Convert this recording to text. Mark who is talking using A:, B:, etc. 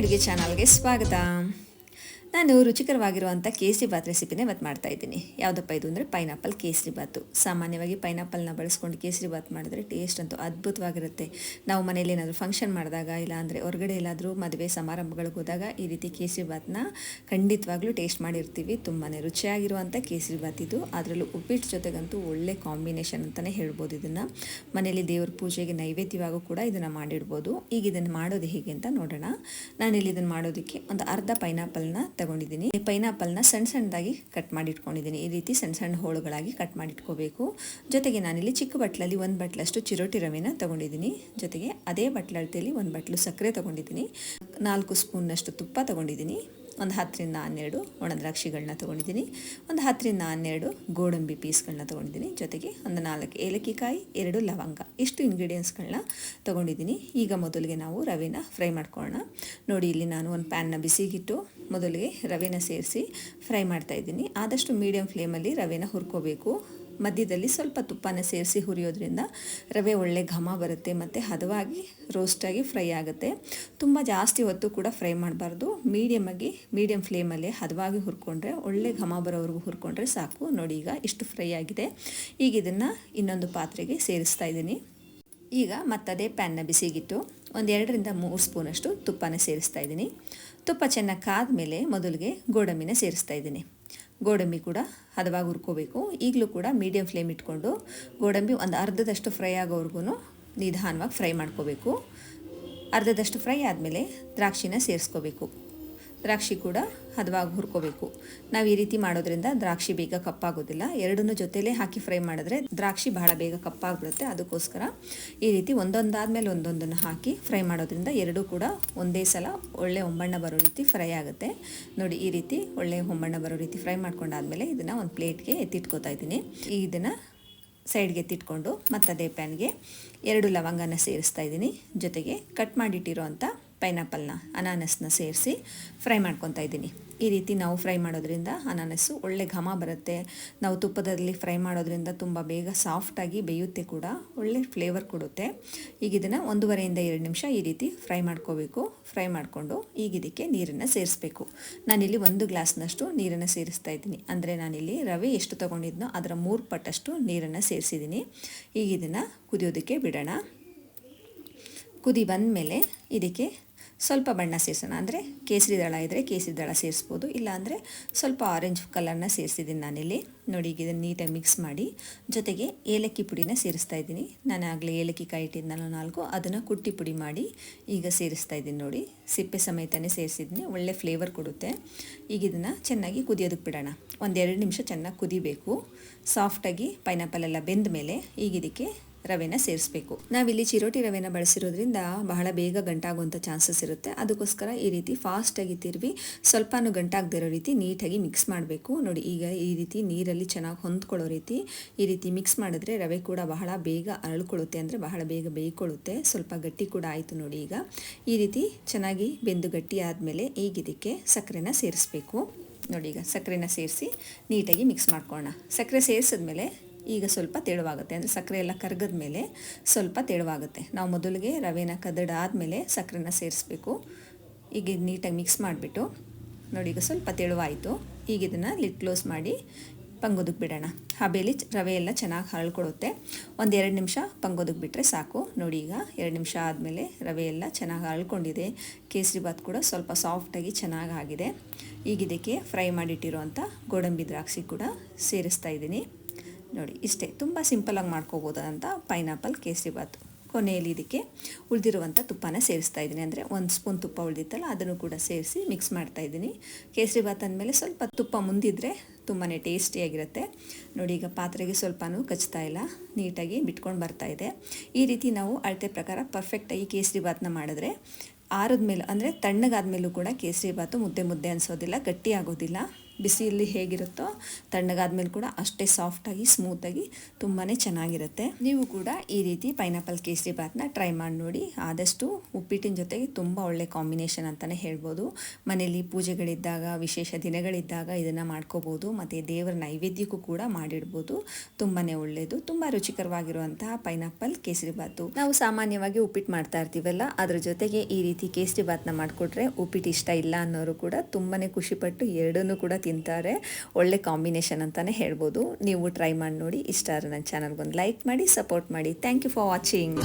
A: ಅಡುಗೆ ಚಾನಲ್ಗೆ ಸ್ವಾಗತ. ನಾನು ರುಚಿಕರವಾಗಿರುವಂಥ ಕೇಸರಿ ಬಾತ್ ರೆಸಿಪಿನೇ ಇವತ್ತು ಮಾಡ್ತಾ ಇದ್ದೀನಿ. ಯಾವುದಪ್ಪ ಇದು ಅಂದರೆ ಪೈನಾಪಲ್ ಕೇಸರಿ ಬಾತು ಸಾಮಾನ್ಯವಾಗಿ ಪೈನಾಪಲ್ನ ಬಳಸ್ಕೊಂಡು ಕೇಸರಿ ಬಾತ್ ಮಾಡಿದ್ರೆ ಟೇಸ್ಟ್ ಅಂತೂ ಅದ್ಭುತವಾಗಿರುತ್ತೆ. ನಾವು ಮನೇಲಿ ಏನಾದರೂ ಫಂಕ್ಷನ್ ಮಾಡಿದಾಗ ಇಲ್ಲ ಅಂದರೆ ಹೊರಗಡೆ ಎಲ್ಲಾದರೂ ಮದುವೆ ಸಮಾರಂಭಗಳಿಗೆ ಹೋದಾಗ ಈ ರೀತಿ ಕೇಸರಿ ಬಾತ್ನ ಖಂಡಿತವಾಗ್ಲೂ ಟೇಸ್ಟ್ ಮಾಡಿರ್ತೀವಿ. ತುಂಬಾ ರುಚಿಯಾಗಿರುವಂಥ ಕೇಸರಿ ಬಾತ್ ಇದು. ಅದರಲ್ಲೂ ಉಪ್ಪಿಟ್ಟು ಜೊತೆಗಂತೂ ಒಳ್ಳೆ ಕಾಂಬಿನೇಷನ್ ಅಂತಲೇ ಹೇಳ್ಬೋದು ಇದನ್ನು. ಮನೇಲಿ ದೇವ್ರ ಪೂಜೆಗೆ ನೈವೇದ್ಯವಾಗೂ ಕೂಡ ಇದನ್ನು ಮಾಡಿಡ್ಬೋದು. ಈಗ ಇದನ್ನು ಮಾಡೋದು ಹೇಗೆ ಅಂತ ನೋಡೋಣ. ನಾನಿಲ್ಲಿ ಇದನ್ನು ಮಾಡೋದಕ್ಕೆ ಒಂದು ಅರ್ಧ ಪೈನಾಪಲ್ನ ತಗೊಂಡಿದ್ದೀನಿ. ಪೈನಾಪಲ್ನ ಸಣ್ಣ ಸಣ್ಣದಾಗಿ ಕಟ್ ಮಾಡಿ ಇಟ್ಕೊಂಡಿದ್ದೀನಿ ಈ ರೀತಿ ಸಣ್ಣ ಸಣ್ಣ ಹೋಳುಗಳಾಗಿ ಕಟ್ ಮಾಡಿ ಇಟ್ಕೋಬೇಕು ಜೊತೆಗೆ ನಾನಿಲ್ಲಿ ಚಿಕ್ಕ ಬಟ್ಲಲ್ಲಿ ಒಂದು ಬಟ್ಲಷ್ಟು ಚಿರೋಟಿ ರವೆನ ತಗೊಂಡಿದ್ದೀನಿ. ಜೊತೆಗೆ ಅದೇ ಬಟ್ಲಳ್ತಿಯಲ್ಲಿ ಒಂದು ಬಟ್ಲು ಸಕ್ಕರೆ ತೊಗೊಂಡಿದ್ದೀನಿ. ನಾಲ್ಕು ಸ್ಪೂನ್ನಷ್ಟು ತುಪ್ಪ ತಗೊಂಡಿದ್ದೀನಿ. ಒಂದು ಹತ್ತರಿಂದ ಹನ್ನೆರಡು ಒಣ ದ್ರಾಕ್ಷಿಗಳನ್ನ ತೊಗೊಂಡಿದ್ದೀನಿ. ಒಂದು ಹತ್ತರಿಂದ ಹನ್ನೆರಡು ಗೋಡಂಬಿ ಪೀಸ್ಗಳನ್ನ ತೊಗೊಂಡಿದ್ದೀನಿ. ಜೊತೆಗೆ ಒಂದು ನಾಲ್ಕು ಏಲಕ್ಕಿಕಾಯಿ, ಎರಡು ಲವಂಗ ಇಷ್ಟು ಇಂಗ್ರೀಡಿಯೆಂಟ್ಸ್ಗಳನ್ನ ತೊಗೊಂಡಿದ್ದೀನಿ. ಈಗ ಮೊದಲಿಗೆ ನಾವು ರವೆನ ಫ್ರೈ ಮಾಡ್ಕೊಳ್ಳೋಣ ನೋಡಿ, ಇಲ್ಲಿ ನಾನು ಒಂದು ಪ್ಯಾನ್ನ ಬಿಸಿಗಿಟ್ಟು ಮೊದಲಿಗೆ ರವೆನ ಸೇರಿಸಿ ಫ್ರೈ ಮಾಡ್ತಾ ಇದ್ದೀನಿ. ಆದಷ್ಟು ಮೀಡಿಯಂ ಫ್ಲೇಮಲ್ಲಿ ರವೆನ ಹುರ್ಕೋಬೇಕು. ಮಧ್ಯದಲ್ಲಿ ಸ್ವಲ್ಪ ತುಪ್ಪನ ಸೇರಿಸಿ ಹುರಿಯೋದ್ರಿಂದ ರವೆ ಒಳ್ಳೆ ಘಮ ಬರುತ್ತೆ ಮತ್ತು ಹದವಾಗಿ ರೋಸ್ಟಾಗಿ ಫ್ರೈ ಆಗುತ್ತೆ. ತುಂಬ ಜಾಸ್ತಿ ಹೊತ್ತು ಕೂಡ ಫ್ರೈ ಮಾಡಬಾರ್ದು. ಮೀಡಿಯಮಾಗಿ ಮೀಡಿಯಮ್ ಫ್ಲೇಮಲ್ಲೇ ಹದವಾಗಿ ಹುರ್ಕೊಂಡ್ರೆ, ಒಳ್ಳೆ ಘಮ ಬರೋವರೆಗೂ ಹುರ್ಕೊಂಡ್ರೆ ಸಾಕು. ನೋಡಿ ಈಗ ಇಷ್ಟು ಫ್ರೈ ಆಗಿದೆ. ಈಗ ಇದನ್ನು ಇನ್ನೊಂದು ಪಾತ್ರೆಗೆ ಸೇರಿಸ್ತಾ ಇದ್ದೀನಿ. ಈಗ ಮತ್ತದೇ ಪ್ಯಾನ್ನ ಬಿಸಿಗಿಟ್ಟು. ಒಂದು ಎರಡರಿಂದ ಮೂರು ಸ್ಪೂನಷ್ಟು ತುಪ್ಪನ ಸೇರಿಸ್ತಾ ಇದ್ದೀನಿ. ತುಪ್ಪ ಚೆನ್ನಾಗಿ ಕಾದ ಮೇಲೆ ಮೊದಲಿಗೆ ಗೋಡಂಬಿನ ಸೇರಿಸ್ತಾ ಇದ್ದೀನಿ. ಗೋಡಂಬಿ ಕೂಡ ಹದವಾಗಿ ಹುರ್ಕೋಬೇಕು. ಈಗಲೂ ಕೂಡ ಮೀಡಿಯಂ ಫ್ಲೇಮ್ ಇಟ್ಕೊಂಡು ಗೋಡಂಬಿ ಒಂದು ಅರ್ಧದಷ್ಟು ಫ್ರೈ ಆಗೋವರೆಗೂ ನಿಧಾನವಾಗಿ ಫ್ರೈ ಮಾಡ್ಕೋಬೇಕು. ಅರ್ಧದಷ್ಟು ಫ್ರೈ ಆದಮೇಲೆ ದ್ರಾಕ್ಷಿನ ಸೇರಿಸ್ಕೋಬೇಕು. ದ್ರಾಕ್ಷಿ ಕೂಡ ಹದವಾಗಿ ಹುರ್ಕೋಬೇಕು. ನಾವು ಈ ರೀತಿ ಮಾಡೋದ್ರಿಂದ ದ್ರಾಕ್ಷಿ ಬೇಗ ಕಪ್ಪಾಗೋದಿಲ್ಲ. ಎರಡನ್ನೂ ಜೊತೆಲೇ ಹಾಕಿ ಫ್ರೈ ಮಾಡಿದ್ರೆ ದ್ರಾಕ್ಷಿ ಬಹಳ ಬೇಗ ಕಪ್ಪಾಗ್ಬಿಡುತ್ತೆ. ಅದಕ್ಕೋಸ್ಕರ ಈ ರೀತಿ ಒಂದೊಂದಾದ್ಮೇಲೆ ಒಂದೊಂದನ್ನು ಹಾಕಿ ಫ್ರೈ ಮಾಡೋದ್ರಿಂದ ಎರಡೂ ಕೂಡ ಒಂದೇ ಸಲ ಒಳ್ಳೆ ಹೊಂಬಣ್ಣ ಬರೋ ರೀತಿ ಫ್ರೈ ಆಗುತ್ತೆ. ನೋಡಿ, ಈ ರೀತಿ ಒಳ್ಳೆ ಹೊಂಬಣ್ಣ ಬರೋ ರೀತಿ ಫ್ರೈ ಮಾಡ್ಕೊಂಡಾದ್ಮೇಲೆ ಇದನ್ನು ಒಂದು ಪ್ಲೇಟ್ಗೆ ಎತ್ತಿಟ್ಕೋತಾ ಇದ್ದೀನಿ. ಇದನ್ನು ಸೈಡ್ಗೆ ಎತ್ತಿಟ್ಕೊಂಡು ಮತ್ತದೇ ಪ್ಯಾನ್ಗೆ ಎರಡು ಲವಂಗನ ಸೇರಿಸ್ತಾ ಇದ್ದೀನಿ. ಜೊತೆಗೆ ಕಟ್ ಮಾಡಿಟ್ಟಿರೋ ಅಂಥ ಪೈನಾಪಲ್ನ ಅನಾನಸ್ನ ಸೇರಿಸಿ ಫ್ರೈ ಮಾಡ್ಕೊತಾ ಇದ್ದೀನಿ. ಈ ರೀತಿ ನಾವು ಫ್ರೈ ಮಾಡೋದ್ರಿಂದ ಅನಾನಸ್ಸು ಒಳ್ಳೆ ಘಮ ಬರುತ್ತೆ. ನಾವು ತುಪ್ಪದಲ್ಲಿ ಫ್ರೈ ಮಾಡೋದ್ರಿಂದ ತುಂಬ ಬೇಗ ಸಾಫ್ಟಾಗಿ ಬೇಯುತ್ತೆ ಕೂಡ, ಒಳ್ಳೆ ಫ್ಲೇವರ್ ಕೊಡುತ್ತೆ. ಈಗ ಇದನ್ನು ಒಂದೂವರೆಯಿಂದ ಎರಡು ನಿಮಿಷ ಈ ರೀತಿ ಫ್ರೈ ಮಾಡ್ಕೋಬೇಕು. ಫ್ರೈ ಮಾಡಿಕೊಂಡು ಈಗ ಇದಕ್ಕೆ ನೀರನ್ನು ಸೇರಿಸ್ಬೇಕು. ನಾನಿಲ್ಲಿ ಒಂದು ಗ್ಲಾಸ್ನಷ್ಟು ನೀರನ್ನು ಸೇರಿಸ್ತಾ ಇದ್ದೀನಿ. ಅಂದರೆ ನಾನಿಲ್ಲಿ ರವೆ ಎಷ್ಟು ತೊಗೊಂಡಿದ್ನೋ ಅದರ ಮೂರು ಪಟ್ಟಷ್ಟು ನೀರನ್ನು ಸೇರಿಸಿದ್ದೀನಿ. ಈಗ ಇದನ್ನು ಕುದಿಯೋದಕ್ಕೆ ಬಿಡೋಣ. ಕುದಿ ಬಂದಮೇಲೆ ಇದಕ್ಕೆ ಸ್ವಲ್ಪ ಬಣ್ಣ ಸೇರಿಸೋಣ. ಅಂದರೆ ಕೇಸರಿ ದಳ ಇದ್ದರೆ ಕೇಸರಿ ದಳ ಸೇರಿಸ್ಬೋದು. ಇಲ್ಲಾಂದರೆ ಸ್ವಲ್ಪ ಆರೆಂಜ್ ಕಲರ್ನ ಸೇರಿಸಿದ್ದೀನಿ ನಾನಿಲ್ಲಿ. ನೋಡಿ, ಈಗ ಇದನ್ನು ನೀಟಾಗಿ ಮಿಕ್ಸ್ ಮಾಡಿ. ಜೊತೆಗೆ ಏಲಕ್ಕಿ ಪುಡಿನ ಸೇರಿಸ್ತಾ ಇದ್ದೀನಿ. ನಾನು ಆಗಲೇ ಏಲಕ್ಕಿ ಕಾಯಿ ನಾನು ನಾಲ್ಕು. ಅದನ್ನು ಕುಟ್ಟಿ ಪುಡಿ ಮಾಡಿ ಈಗ ಸೇರಿಸ್ತಾ ಇದ್ದೀನಿ ನೋಡಿ. ಸಿಪ್ಪೆ ಸಮೇತನೇ ಸೇರಿಸಿದ್ದೀನಿ ಒಳ್ಳೆ ಫ್ಲೇವರ್ ಕೊಡುತ್ತೆ. ಈಗ ಇದನ್ನು ಚೆನ್ನಾಗಿ ಕುದಿಯೋದಕ್ಕೆ ಬಿಡೋಣ. ಒಂದೆರಡು ನಿಮಿಷ ಚೆನ್ನಾಗಿ ಕುದಿಬೇಕು. ಸಾಫ್ಟಾಗಿ ಪೈನಾಪಲ್ ಎಲ್ಲ ಬೆಂದ ಮೇಲೆ ಈಗ ಇದಕ್ಕೆ ರವೆನ ಸೇರಿಸ್ಬೇಕು. ನಾವಿಲ್ಲಿ ಚಿರೋಟಿ ರವೆನ ಬಳಸಿರೋದ್ರಿಂದ ಬಹಳ ಬೇಗ ಗಂಟಾಗುವಂಥ ಚಾನ್ಸಸ್ ಇರುತ್ತೆ. ಅದಕ್ಕೋಸ್ಕರ ಈ ರೀತಿ ಫಾಸ್ಟಾಗಿ ತಿರುವಿ ಸ್ವಲ್ಪನೂ ಗಂಟಾಗದಿರೋ ರೀತಿ ನೀಟಾಗಿ ಮಿಕ್ಸ್ ಮಾಡಬೇಕು. ನೋಡಿ, ಈಗ ಈ ರೀತಿ ನೀರಲ್ಲಿ ಚೆನ್ನಾಗಿ ಹೊಂದ್ಕೊಳ್ಳೋ ರೀತಿ ಈ ರೀತಿ ಮಿಕ್ಸ್ ಮಾಡಿದ್ರೆ ರವೆ ಕೂಡ ಬಹಳ ಬೇಗ ಅರಳ್ಕೊಳ್ಳುತ್ತೆ ಅಂದರೆ ಬಹಳ ಬೇಗ ಬೇಯ್ಕೊಳ್ಳುತ್ತೆ. ಸ್ವಲ್ಪ ಗಟ್ಟಿ ಕೂಡ ಆಯಿತು ನೋಡಿ ಈಗ. ಈ ರೀತಿ ಚೆನ್ನಾಗಿ ಬೆಂದು ಗಟ್ಟಿ ಆದಮೇಲೆ ಈಗ ಇದಕ್ಕೆ ಸಕ್ಕರೆನ ಸೇರಿಸ್ಬೇಕು. ನೋಡಿ ಈಗ ಸಕ್ಕರೆನ ಸೇರಿಸಿ ನೀಟಾಗಿ ಮಿಕ್ಸ್ ಮಾಡ್ಕೊಳ್ಳೋಣ. ಸಕ್ಕರೆ ಸೇರಿಸಿದ್ಮೇಲೆ ಈಗ ಸ್ವಲ್ಪ ತೆಳುವಾಗುತ್ತೆ. ಅಂದರೆ ಸಕ್ಕರೆ ಎಲ್ಲ ಕರಗದ ಮೇಲೆ ಸ್ವಲ್ಪ ತೆಳುವಾಗುತ್ತೆ. ನಾವು ಮೊದಲಿಗೆ ರವೆನ ಕದಡ ಆದಮೇಲೆ ಸಕ್ಕರೆನ ಸೇರಿಸ್ಬೇಕು. ಈಗ ನೀಟಾಗಿ ಮಿಕ್ಸ್ ಮಾಡಿಬಿಟ್ಟು ನೋಡಿ, ಈಗ ಸ್ವಲ್ಪ ತೆಳುವಾಯಿತು. ಈಗ ಇದನ್ನು ಲಿಟ್ ಕ್ಲೋಸ್ ಮಾಡಿ ಪಂಗೋದಕ್ಕೆ ಬಿಡೋಣ. ಹಬೇಲಿ ರವೆ ಎಲ್ಲ ಚೆನ್ನಾಗಿ ಹರಳ್ಕೊಡುತ್ತೆ ಒಂದು ಎರಡು ನಿಮಿಷ ಪಂಗೋದಕ್ಕೆ ಬಿಟ್ಟರೆ ಸಾಕು. ನೋಡಿ, ಈಗ ಎರಡು ನಿಮಿಷ ಆದಮೇಲೆ ರವೆ ಎಲ್ಲ ಚೆನ್ನಾಗಿ ಹರಳ್ಕೊಂಡಿದೆ. ಕೇಸರಿ ಬಾತ್ ಕೂಡ ಸ್ವಲ್ಪ ಸಾಫ್ಟಾಗಿ ಚೆನ್ನಾಗಿ ಆಗಿದೆ. ಈಗ ಇದಕ್ಕೆ ಫ್ರೈ ಮಾಡಿಟ್ಟಿರುವಂಥ ಗೋಡಂಬಿ ದ್ರಾಕ್ಷಿ ಕೂಡ ಸೇರಿಸ್ತಾ ಇದ್ದೀನಿ. ನೋಡಿ, ಇಷ್ಟೇ. ತುಂಬ ಸಿಂಪಲಾಗಿ ಮಾಡ್ಕೋಬೋದಂತ ಪೈನಾಪಲ್ ಕೇಸರಿ ಬಾತು ಕೊನೆಯಲ್ಲಿ ಇದಕ್ಕೆ ಉಳಿದಿರುವಂಥ ತುಪ್ಪನ ಸೇರಿಸ್ತಾ ಇದ್ದೀನಿ. ಅಂದರೆ ಒಂದು ಸ್ಪೂನ್ ತುಪ್ಪ ಉಳಿದಿತ್ತಲ್ಲ, ಅದನ್ನು ಕೂಡ ಸೇರಿಸಿ ಮಿಕ್ಸ್ ಮಾಡ್ತಾ ಇದ್ದೀನಿ. ಕೇಸರಿ ಬಾತ್ ಅಂದಮೇಲೆ ಸ್ವಲ್ಪ ತುಪ್ಪ ಮುಂದಿದ್ರೆ ತುಂಬಾ ಟೇಸ್ಟಿಯಾಗಿರುತ್ತೆ ನೋಡಿ, ಈಗ ಪಾತ್ರೆಗೆ ಸ್ವಲ್ಪನೂ ಕಚ್ತಾ ಇಲ್ಲ. ನೀಟಾಗಿ ಬಿಟ್ಕೊಂಡು ಬರ್ತಾ ಇದೆ. ಈ ರೀತಿ ನಾವು ಅಳತೆ ಪ್ರಕಾರ ಪರ್ಫೆಕ್ಟಾಗಿ ಕೇಸರಿ ಬಾತ್ನ ಮಾಡಿದ್ರೆ ಆರದ ಮೇಲೆ ಅಂದರೆ ತಣ್ಣಗಾದ ಮೇಲೂ ಕೂಡ ಕೇಸರಿ ಭಾತು ಮುದ್ದೆ ಮುದ್ದೆ ಅನಿಸೋದಿಲ್ಲ, ಗಟ್ಟಿ ಆಗೋದಿಲ್ಲ. ಬಿಸಿಯಲ್ಲಿ ಹೇಗಿರುತ್ತೋ ತಣ್ಣಗಾದ್ಮೇಲೆ ಕೂಡ ಅಷ್ಟೇ ಸಾಫ್ಟಾಗಿ ಸ್ಮೂತಾಗಿ ತುಂಬಾ ಚೆನ್ನಾಗಿರುತ್ತೆ. ನೀವು ಕೂಡ ಈ ರೀತಿ ಪೈನಾಪಲ್ ಕೇಸರಿ ಬಾತ್ನ ಟ್ರೈ ಮಾಡಿ ನೋಡಿ. ಆದಷ್ಟು ಉಪ್ಪಿಟ್ಟಿನ ಜೊತೆಗೆ ತುಂಬ ಒಳ್ಳೆ ಕಾಂಬಿನೇಷನ್ ಅಂತಲೇ ಹೇಳ್ಬೋದು. ಮನೆಯಲ್ಲಿ ಪೂಜೆಗಳಿದ್ದಾಗ, ವಿಶೇಷ ದಿನಗಳಿದ್ದಾಗ ಇದನ್ನು ಮಾಡ್ಕೋಬೋದು. ಮತ್ತು ದೇವರ ನೈವೇದ್ಯಕ್ಕೂ ಕೂಡ ಮಾಡಿಡ್ಬೋದು. ತುಂಬಾ ಒಳ್ಳೆಯದು ತುಂಬ ರುಚಿಕರವಾಗಿರುವಂತಹ ಪೈನಾಪಲ್ ಕೇಸರಿ ಬಾತು. ನಾವು ಸಾಮಾನ್ಯವಾಗಿ ಉಪ್ಪಿಟ್ಟು ಮಾಡ್ತಾ ಇರ್ತೀವಲ್ಲ, ಅದ್ರ ಜೊತೆಗೆ ಈ ರೀತಿ ಕೇಸರಿ ಬಾತ್ನ ಮಾಡಿಕೊಟ್ರೆ ಉಪ್ಪಿಟ್ಟು ಇಷ್ಟ ಇಲ್ಲ ಅನ್ನೋರು ಕೂಡ ತುಂಬಾ ಖುಷಿಪಟ್ಟು ಎರಡನ್ನೂ ಕೂಡ ತಿಂತಾರೆ. ಒಳ್ಳೆ ಕಾಂಬಿನೇಷನ್ ಅಂತಲೇ ಹೇಳ್ಬೋದು. ನೀವು ಟ್ರೈ ಮಾಡಿ ನೋಡಿ. ಇಷ್ಟ ಆದರೆ ನನ್ನ ಚಾನಲ್ಗೊಂದು ಲೈಕ್ ಮಾಡಿ, ಸಪೋರ್ಟ್ ಮಾಡಿ. Thank you for watching.